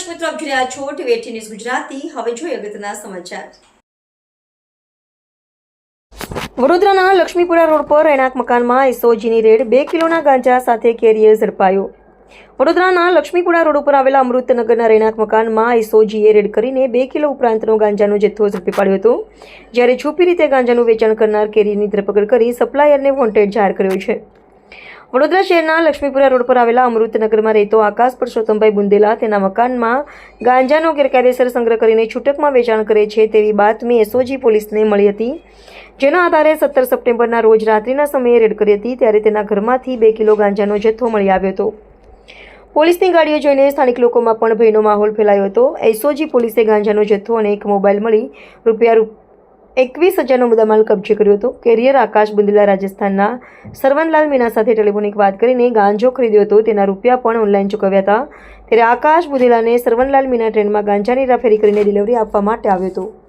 દર્શક મિત્રો આપ રહ્યા છો ટીવી ન્યૂઝ ગુજરાતી. હવે જોઈએ અગત્યના સમાચાર. વડોદરાના લક્ષ્મીપુરા રોડ પર રહેણાંક મકાનમાં એસઓજીની રેડ બે કિલોના ગાંજા સાથે કેરિયર ઝડપાયો. વડોદરાના લક્ષ્મીપુરા રોડ ઉપર આવેલા અમૃતનગરના રહેણાંક મકાનમાં એસઓજીએ રેડ કરીને બે કિલો ઉપરાંતનો ગાંજાનો જથ્થો ઝડપી પાડ્યો હતો. જ્યારે છુપી રીતે ગાંજાનું વેચાણ કરનાર કેરીની ધરપકડ કરી સપ્લાયરને વોન્ટેડ જાહેર કર્યો છે. વડોદરા શહેરના લક્ષ્મીપુરા રોડ પર આવેલા અમૃતનગરમાં રહેતો આકાશ પરસોત્તમભાઈ બુંદેલા તેના મકાનમાં ગાંજાનો ગેરકાયદેસર સંગ્રહ કરીને છૂટકમાં વેચાણ કરે છે તેવી બાતમી એસઓજી પોલીસને મળી હતી. જેના આધારે સત્તર સપ્ટેમ્બરના રોજ રાત્રિના સમયે રેડ કરી હતી ત્યારે તેના ઘરમાંથી બે કિલો ગાંજાનો જથ્થો મળી આવ્યો હતો. પોલીસની ગાડીઓ જોઈને સ્થાનિક લોકોમાં પણ ભયનો માહોલ ફેલાયો હતો. એસઓજી પોલીસે ગાંજાનો જથ્થો અને એક મોબાઈલ મળી રૂપિયા એકવીસ હજારનો મુદ્દામાલ કબજે કર્યો હતો. કેરિયર આકાશ બુંદેલા રાજસ્થાનના સરવનલાલ મીના સાથે ટેલિફોનિક વાત કરીને ગાંજો ખરીદ્યો હતો. તેના રૂપિયા પણ ઓનલાઈન ચૂકવ્યા હતા. ત્યારે આકાશ બુંદેલાને સરવનલાલ મીના ટ્રેનમાં ગાંજાની રાફેરી કરીને ડિલિવરી આપવા માટે આવ્યો હતો.